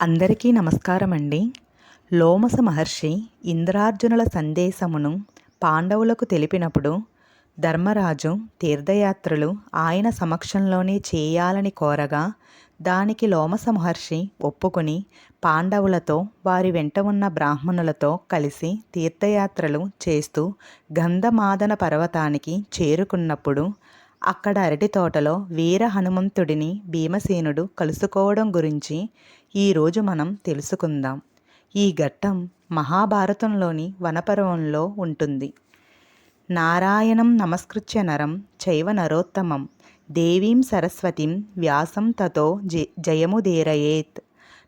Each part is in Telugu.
అందరికీ నమస్కారం అండి లోమస మహర్షి ఇంద్రార్జునుల సందేశమును పాండవులకు తెలిపినప్పుడు ధర్మరాజు తీర్థయాత్రలు ఆయన సమక్షంలోనే చేయాలని కోరగా దానికి లోమస మహర్షి ఒప్పుకొని పాండవులతో వారి వెంట ఉన్న బ్రాహ్మణులతో కలిసి తీర్థయాత్రలు చేస్తూ గంధమాదన పర్వతానికి చేరుకున్నప్పుడు అక్కడ అరటి తోటలో వీర హనుమంతుడిని భీమసేనుడు కలుసుకోవడం గురించి ఈరోజు మనం తెలుసుకుందాం. ఈ ఘట్టం మహాభారతంలోని వనపర్వంలో ఉంటుంది. నారాయణం నమస్కృత్య నరం చైవ నరోత్తమం దేవీం సరస్వతిం వ్యాసం తతో జయముదేరయేత్.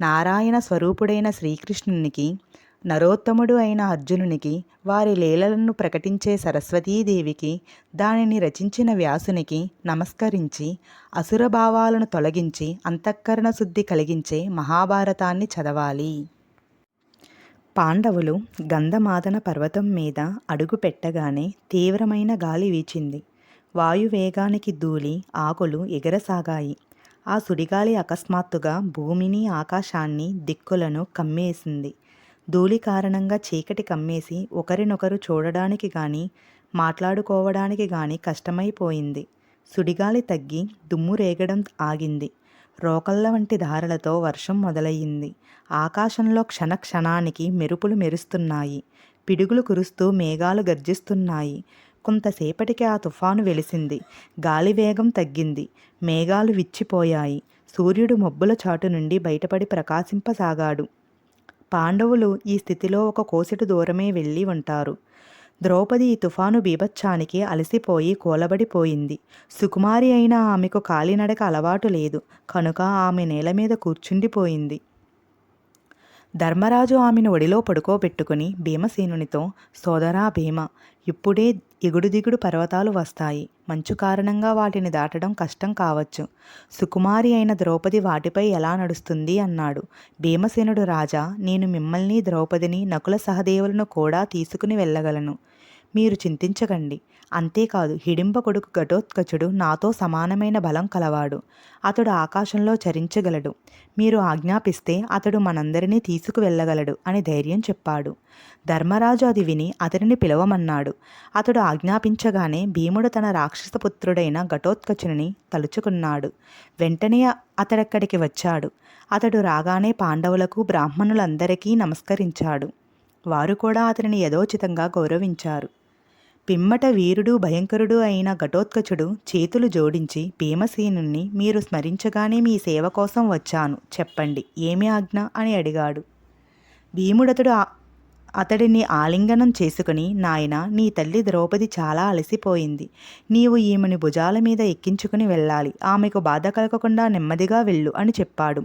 నారాయణ స్వరూపుడైన శ్రీకృష్ణునికి నరోత్తముడు అయిన అర్జునునికి వారి లీలలను ప్రకటించే సరస్వతీదేవికి దానిని రచించిన వ్యాసునికి నమస్కరించి అసురభావాలను తొలగించి అంతఃకరణ శుద్ధి కలిగించే మహాభారతాన్ని చదవాలి. పాండవులు గంధమాదన పర్వతం మీద అడుగు పెట్టగానే తీవ్రమైన గాలి వీచింది. వాయువేగానికి దూలి ఆకులు ఎగరసాగాయి. ఆ సుడిగాలి అకస్మాత్తుగా భూమిని ఆకాశాన్ని దిక్కులను కమ్మేసింది. ధూళి కారణంగా చీకటి కమ్మేసి ఒకరినొకరు చూడడానికి కానీ మాట్లాడుకోవడానికి కానీ కష్టమైపోయింది. సుడిగాలి తగ్గి దుమ్ము రేగడం ఆగింది. రోకళ్ళ వంటి ధారలతో వర్షం మొదలయ్యింది. ఆకాశంలో క్షణ క్షణానికి మెరుపులు మెరుస్తున్నాయి. పిడుగులు కురుస్తూ మేఘాలు గర్జిస్తున్నాయి. కొంతసేపటికి ఆ తుఫాను వెలిసింది. గాలి వేగం తగ్గింది. మేఘాలు విచ్చిపోయాయి. సూర్యుడు మబ్బుల చాటు నుండి బయటపడి ప్రకాశింపసాగాడు. పాండవులు ఈ స్థితిలో ఒక కోసెటు దూరమే వెళ్ళి ఉంటారు. ద్రౌపది ఈ తుఫాను బీభత్సానికి అలసిపోయి కూలబడిపోయింది. సుకుమారి అయిన ఆమెకు కాలినడక అలవాటు లేదు. కనుక ఆమె నేల మీద కూర్చుండిపోయింది. ధర్మరాజు ఆమెను ఒడిలో పడుకోబెట్టుకుని భీమసేనునితో సోదరా భీమ ఇప్పుడే ఎగుడు దిగుడు పర్వతాలు వస్తాయి. మంచు కారణంగా వాటిని దాటడం కష్టం కావచ్చు. సుకుమారి అయిన ద్రౌపది వాటిపై ఎలా నడుస్తుంది అన్నాడు. భీమసేనుడు రాజా నేను మిమ్మల్ని ద్రౌపదిని నకుల సహదేవులను కూడా తీసుకుని వెళ్ళగలను. మీరు చింతించకండి. అంతేకాదు హిడింబ కొడుకు ఘటోత్కచుడు నాతో సమానమైన బలం కలవాడు. అతడు ఆకాశంలో చరించగలడు. మీరు ఆజ్ఞాపిస్తే అతడు మనందరినీ తీసుకువెళ్ళగలడు అని ధైర్యం చెప్పాడు. ధర్మరాజు అది విని అతడిని పిలవమన్నాడు. అతడు ఆజ్ఞాపించగానే భీముడు తన రాక్షసపుత్రుడైన ఘటోత్కచుని తలుచుకున్నాడు. వెంటనే అతడక్కడికి వచ్చాడు. అతడు రాగానే పాండవులకు బ్రాహ్మణులందరికీ నమస్కరించాడు. వారు కూడా అతనిని యథోచితంగా గౌరవించారు. పిమ్మట వీరుడు భయంకరుడు అయిన ఘటోత్కచుడు చేతులు జోడించి భీమసేనుణ్ణి మీరు స్మరించగానే మీ సేవ కోసం వచ్చాను చెప్పండి ఏమి ఆజ్ఞ? అని అడిగాడు. భీముడతడు అతడిని ఆలింగనం చేసుకుని నాయన నీ తల్లి ద్రౌపది చాలా అలసిపోయింది. నీవు ఈమెని భుజాల మీద ఎక్కించుకుని వెళ్ళాలి. ఆమెకు బాధ కలగకుండా నెమ్మదిగా వెళ్ళు అని చెప్పాడు.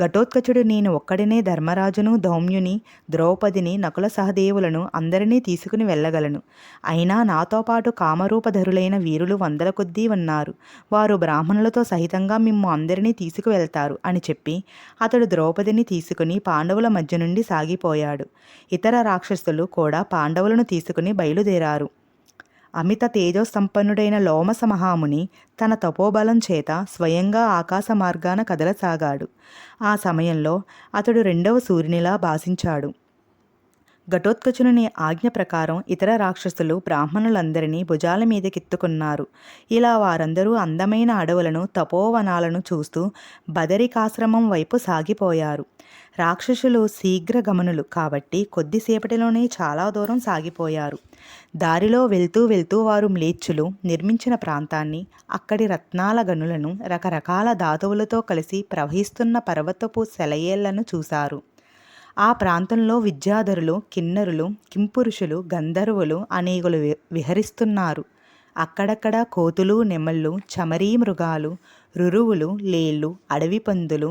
ఘటోత్కచుడు నేను ఒక్కడినే ధర్మరాజును ధౌమ్యుని ద్రౌపదిని నకుల సహదేవులను అందరినీ తీసుకుని వెళ్ళగలను. అయినా నాతో పాటు కామరూపధరులైన వీరులు వందల కొద్దీ ఉన్నారు. వారు బ్రాహ్మణులతో సహితంగా మిమ్ము అందరినీ తీసుకువెళ్తారు అని చెప్పి అతడు ద్రౌపదిని తీసుకుని పాండవుల మధ్య నుండి సాగిపోయాడు. ఇతర రాక్షసులు కూడా పాండవులను తీసుకుని బయలుదేరారు. అమిత తేజోసంపన్నుడైన లోమస మహాముని తన తపోబలం చేత స్వయంగా ఆకాశ మార్గాన కదలసాగాడు. ఆ సమయంలో అతడు రెండవ సూర్యునిలా భాసించాడు. ఘటోత్కచుని ఆజ్ఞ ప్రకారం ఇతర రాక్షసులు బ్రాహ్మణులందరినీ భుజాల మీదకెత్తుకున్నారు ఇలా వారందరూ అందమైన అడవులను తపోవనాలను చూస్తూ బదరికాశ్రమం వైపు సాగిపోయారు. రాక్షసులు శీఘ్ర గమనులు కాబట్టి కొద్దిసేపటిలోనే చాలా దూరం సాగిపోయారు. దారిలో వెళ్తూ వెళ్తూ వారు మ్లేచ్చులు నిర్మించిన ప్రాంతాన్ని అక్కడి రత్నాల గనులను రకరకాల ధాతువులతో కలిసి ప్రవహిస్తున్న పర్వతపు సెలయేళ్ళను చూశారు. ఆ ప్రాంతంలో విద్యాధరులు కిన్నరులు కింపురుషులు గంధర్వులు అనేకులు విహరిస్తున్నారు. అక్కడక్కడ కోతులు నెమళ్ళు చమరీ మృగాలు రురువులు లేళ్ళు అడవి పందులు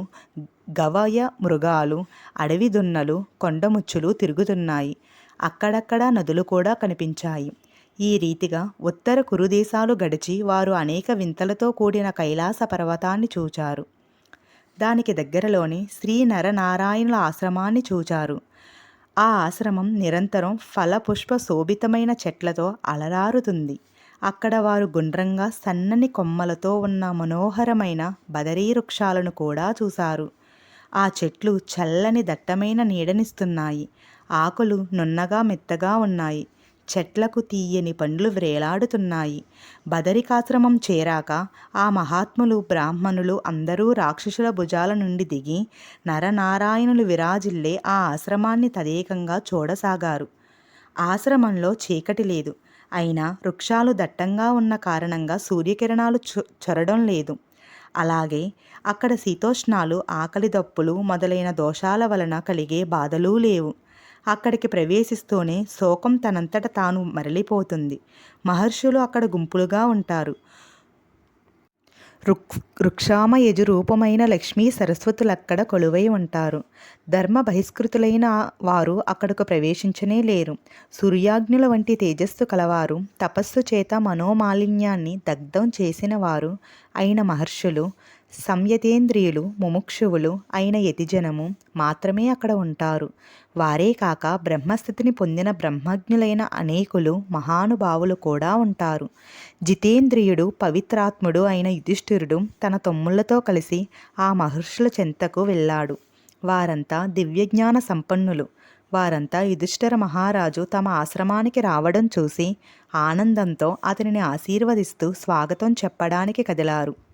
గవయ మృగాలు అడవి దున్నలు కొండముచ్చులు తిరుగుతున్నాయి. అక్కడక్కడ నదులు కూడా కనిపించాయి. ఈ రీతిగా ఉత్తర కురుదేశాలు గడిచి వారు అనేక వింతలతో కూడిన కైలాస పర్వతాన్ని చూచారు. దానికి దగ్గరలోని శ్రీ నరనారాయణుల ఆశ్రమాన్ని చూచారు. ఆ ఆశ్రమం నిరంతరం ఫలపుష్ప శోభితమైన చెట్లతో అలరారుతుంది. అక్కడ వారు గుండ్రంగా సన్నని కొమ్మలతో ఉన్న మనోహరమైన బదరీ వృక్షాలను కూడా చూశారు. ఆ చెట్లు చల్లని దట్టమైన నీడనిస్తున్నాయి. ఆకులు నున్నగా మెత్తగా ఉన్నాయి. చెట్లకు తీయని పండ్లు వ్రేలాడుతున్నాయి బదరికాశ్రమం చేరాక ఆ మహాత్ములు బ్రాహ్మణులు అందరూ రాక్షసుల భుజాల నుండి దిగి నరనారాయణులు విరాజిల్లే ఆ ఆశ్రమాన్ని తదేకంగా చూడసాగారు. ఆశ్రమంలో చీకటి లేదు. అయినా వృక్షాలు దట్టంగా ఉన్న కారణంగా సూర్యకిరణాలు చొరడం లేదు. అలాగే అక్కడ శీతోష్ణాలు ఆకలి దప్పులు మొదలైన దోషాల వలన కలిగే బాధలు లేవు. అక్కడికి ప్రవేశిస్తూనే శోకం తనంతట తాను మరలిపోతుంది. మహర్షులు అక్కడ గుంపులుగా ఉంటారు. రుక్ రుక్షామ యజురూపమైన లక్ష్మీ సరస్వతులక్కడ కొలువై ఉంటారు. ధర్మ బహిష్కృతులైన వారు అక్కడకు ప్రవేశించనే లేరు. సూర్యాగ్నుల వంటి తేజస్సు కలవారు. తపస్సు చేత మనోమాలిన్యాన్ని దగ్ధం చేసిన వారు అయిన మహర్షులు సంయతేంద్రియులు ముముక్షువులు అయిన యతిజనము మాత్రమే అక్కడ ఉంటారు. వారే కాక బ్రహ్మస్థితిని పొందిన బ్రహ్మజ్ఞులైన అనేకులు మహానుభావులు కూడా ఉంటారు. జితేంద్రియుడు పవిత్రాత్ముడు అయిన యుధిష్ఠిరుడు తన తమ్ముళ్ళతో కలిసి ఆ మహర్షుల చెంతకు వెళ్ళాడు. వారంతా దివ్యజ్ఞాన సంపన్నులు. వారంతా యుధిష్ఠర మహారాజు తమ ఆశ్రమానికి రావడం చూసి ఆనందంతో అతనిని ఆశీర్వదిస్తూ స్వాగతం చెప్పడానికి కదిలారు.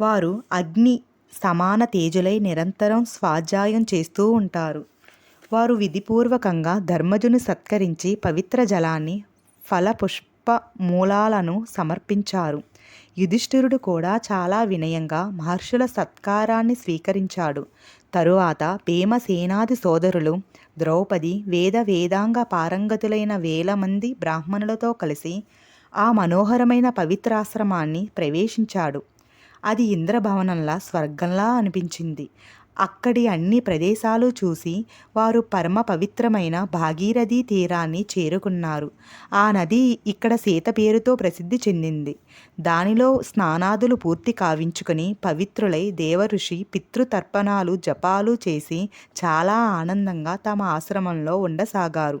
వారు అగ్ని సమాన తేజులై నిరంతరం స్వాధ్యాయం చేస్తూ ఉంటారు. వారు విధిపూర్వకంగా ధర్మజును సత్కరించి పవిత్ర జలాన్ని ఫలపుష్ప మూలాలను సమర్పించారు. యుధిష్ఠిరుడు కూడా చాలా వినయంగా మహర్షుల సత్కారాన్ని స్వీకరించాడు. తరువాత భీమసేనాది సోదరులు ద్రౌపది వేద వేదాంగ పారంగతులైన వేల మంది బ్రాహ్మణులతో కలిసి ఆ మనోహరమైన పవిత్రాశ్రమాన్ని ప్రవేశించాడు. అది ఇంద్రభవనంలా స్వర్గంలా అనిపించింది. అక్కడి అన్ని ప్రదేశాలు చూసి వారు పరమ పవిత్రమైన భాగీరథీ తీరాన్ని చేరుకున్నారు. ఆ నది ఇక్కడ సీత పేరుతో ప్రసిద్ధి చెందింది. దానిలో స్నానాదులు పూర్తి కావించుకొని పవిత్రులై దేవఋషి పితృతర్పణాలు జపాలు చేసి చాలా ఆనందంగా తమ ఆశ్రమంలో ఉండసాగారు.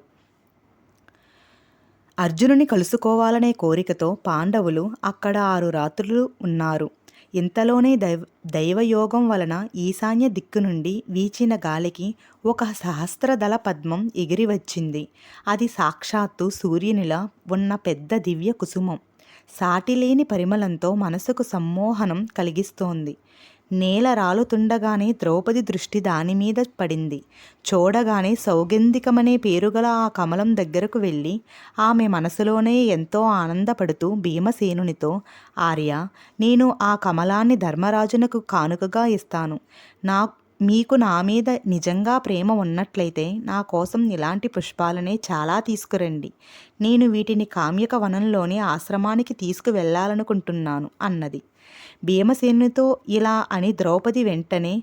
అర్జునుని కలుసుకోవాలనే కోరికతో పాండవులు అక్కడ ఆరు రాత్రులు ఉన్నారు. ఇంతలోనే దైవ దైవయోగం వలన ఈశాన్య దిక్కు నుండి వీచిన గాలికి ఒక సహస్రదళ పద్మం ఎగిరి వచ్చింది. అది సాక్షాత్తు సూర్యునిలా ఉన్న పెద్ద దివ్య కుసుమం. సాటిలేని పరిమళంతో మనసుకు సమ్మోహనం కలిగిస్తోంది. నేల రాలుతుండగానే ద్రౌపది దృష్టి దానిమీద పడింది. చూడగానే సౌగంధికమనే పేరుగల ఆ కమలం దగ్గరకు వెళ్ళి ఆమె మనసులోనే ఎంతో ఆనందపడుతూ భీమసేనునితో ఆర్య నేను ఆ కమలాన్ని ధర్మరాజునకు కానుకగా ఇస్తాను. నా మీకు నా మీద నిజంగా ప్రేమ ఉన్నట్లయితే నా కోసం ఇలాంటి పుష్పాలనే చాలా తీసుకురండి. నేను వీటిని కామ్యక వనంలోని ఆశ్రమానికి తీసుకువెళ్ళాలనుకుంటున్నాను అన్నది. భీమసేనునితో ఇలా అని ద్రౌపది వెంటనే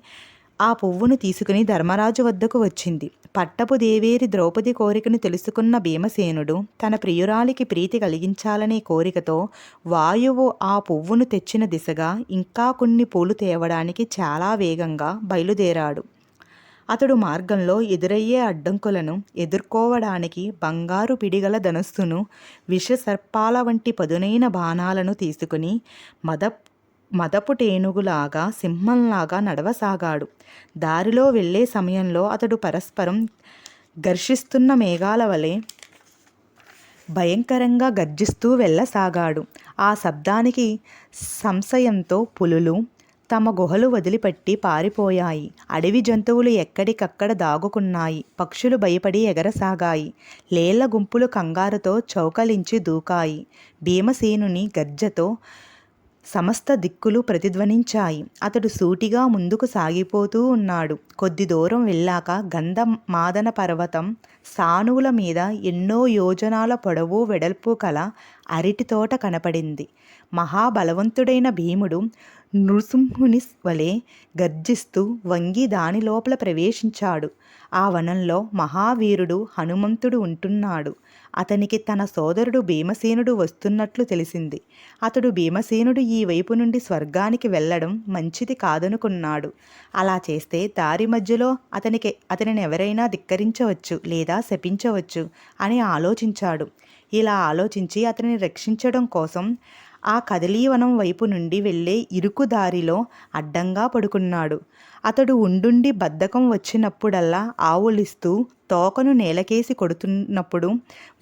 ఆ పువ్వును తీసుకుని ధర్మరాజు వద్దకు వచ్చింది. పట్టపు దేవేరి ద్రౌపది కోరికను తెలుసుకున్న భీమసేనుడు తన ప్రియురాలికి ప్రీతి కలిగించాలనే కోరికతో వాయువు ఆ పువ్వును తెచ్చిన దిశగా ఇంకా కొన్ని పూలు తేవడానికి చాలా వేగంగా బయలుదేరాడు. అతడు మార్గంలో ఎదురయ్యే అడ్డంకులను ఎదుర్కోవడానికి బంగారు పిడిగల ధనస్సును విషసర్పాల వంటి పదునైన బాణాలను తీసుకుని మద మదపు టేనుగులాగా సింహంలాగా నడవసాగాడు. దారిలో వెళ్ళే సమయంలో అతడు పరస్పరం ఘర్షిస్తున్న మేఘాల వలె భయంకరంగా గర్జిస్తూ వెళ్ళసాగాడు. ఆ శబ్దానికి సంశయంతో పులులు తమ గుహలు వదిలిపెట్టి పారిపోయాయి. అడవి జంతువులు ఎక్కడికక్కడ దాగుకున్నాయి. పక్షులు భయపడి ఎగరసాగాయి. లేళ్ళ గుంపులు కంగారుతో చౌకలించి దూకాయి. భీమసేనుని గర్జతో సమస్త దిక్కులు ప్రతిధ్వనించాయి. అతడు సూటిగా ముందుకు సాగిపోతూ ఉన్నాడు. కొద్ది దూరం వెళ్ళాక గంధ మాదన పర్వతం సానువుల మీద ఎన్నో యోజనాల పొడవు వెడల్పు కల అరటి తోట కనపడింది. మహాబలవంతుడైన భీముడు నృసింహుని వలె గర్జిస్తూ వంగి దాని లోపల ప్రవేశించాడు. ఆ వనంలో మహావీరుడు హనుమంతుడు ఉంటున్నాడు. అతనికి తన సోదరుడు భీమసేనుడు వస్తున్నట్లు తెలిసింది. అతడు భీమసేనుడు ఈ వైపు నుండి స్వర్గానికి వెళ్ళడం మంచిది కాదనుకున్నాడు. అలా చేస్తే దారి మధ్యలో అతనికి అతనిని ఎవరైనా ధిక్కరించవచ్చు లేదా శపించవచ్చు అని ఆలోచించాడు. ఇలా ఆలోచించి అతనిని రక్షించడం కోసం ఆ కదలీవనం వైపు నుండి వెళ్ళే ఇరుకు దారిలో అడ్డంగా పడుకున్నాడు. అతడు ఉండుండి బద్ధకం వచ్చినప్పుడల్లా ఆవులిస్తూ తోకను నేలకేసి కొడుతున్నప్పుడు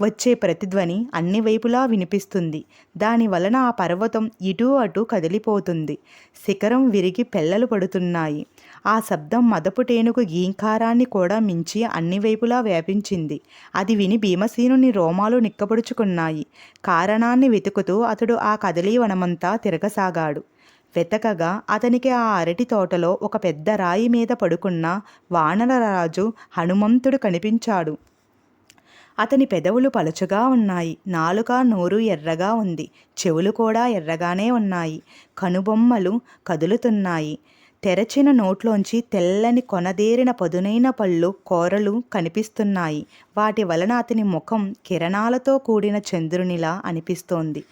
వచ్చే ప్రతిధ్వని అన్ని వైపులా వినిపిస్తుంది. దాని వలన ఆ పర్వతం ఇటూ అటు కదిలిపోతుంది. శిఖరం విరిగి పెళ్ళలు పడుతున్నాయి. ఆ శబ్దం మదపుటేనుకు గీంకారాన్ని కూడా మించి అన్ని వైపులా వ్యాపించింది. అది విని భీమసేనుని రోమాలు నిక్కబడుచుకున్నాయి. కారణాన్ని వెతుకుతూ అతడు ఆ కదలీ వనమంతా తిరగసాగాడు. వెతకగా అతనికి ఆ అరటి తోటలో ఒక పెద్ద రాయి మీద పడుకున్న వానరరాజు హనుమంతుడు కనిపించాడు. అతని పెదవులు పలుచగా ఉన్నాయి. నాలుక నోరు ఎర్రగా ఉంది. చెవులు కూడా ఎర్రగానే ఉన్నాయి. కనుబొమ్మలు కదులుతున్నాయి. తెరచిన నోట్లోంచి తెల్లని కొనదేరిన పదునైన పళ్ళు కోరలు కనిపిస్తున్నాయి. వాటి వలన అతని ముఖం కిరణాలతో కూడిన చంద్రునిలా అనిపిస్తోంది.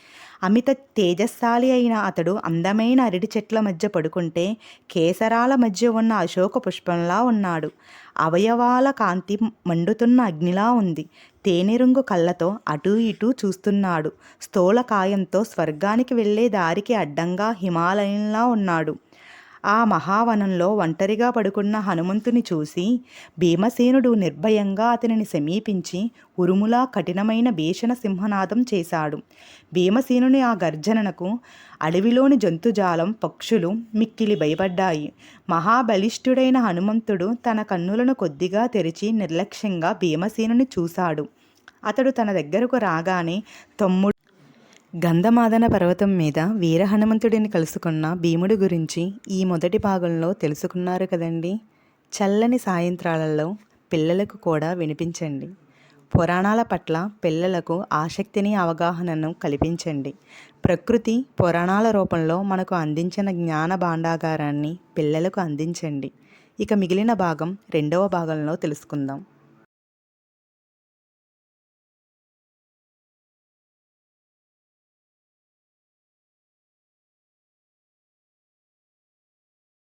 అమిత తేజస్శాలి అయిన అతడు అందమైన అరటి చెట్ల మధ్య పడుకుంటే కేసరాల మధ్య ఉన్న అశోక పుష్పంలా ఉన్నాడు. అవయవాల కాంతి మండుతున్న అగ్నిలా ఉంది. తేనెరుంగు కళ్ళతో అటూ ఇటూ చూస్తున్నాడు. స్థూలకాయంతో స్వర్గానికి వెళ్ళే దారికి అడ్డంగా హిమాలయంలా ఉన్నాడు. ఆ మహావనంలో ఒంటరిగా పడుకున్న హనుమంతుని చూసి భీమసేనుడు నిర్భయంగా అతనిని సమీపించి ఉరుములా కఠినమైన భీషణ సింహనాదం చేశాడు. భీమసేనుని ఆ గర్జనకు అడవిలోని జంతుజాలం పక్షులు మిక్కిలి భయపడ్డాయి. మహాబలిష్ఠుడైన హనుమంతుడు తన కన్నులను కొద్దిగా తెరిచి నిర్లక్ష్యంగా భీమసేనుని చూశాడు. అతడు తన దగ్గరకు రాగానే తమ్ముడు గంధమాదన పర్వతం మీద వీర హనుమంతుడిని కలుసుకున్న భీముడి గురించి ఈ మొదటి భాగంలో తెలుసుకున్నారు కదండి. చల్లని సాయంత్రాలలో పిల్లలకు కూడా వినిపించండి. పురాణాల పట్ల పిల్లలకు ఆసక్తిని అవగాహనను కల్పించండి. ప్రకృతి పురాణాల రూపంలో మనకు అందించిన జ్ఞాన భాండాగారాన్ని పిల్లలకు అందించండి. ఇక మిగిలిన భాగం రెండవ భాగంలో తెలుసుకుందాం.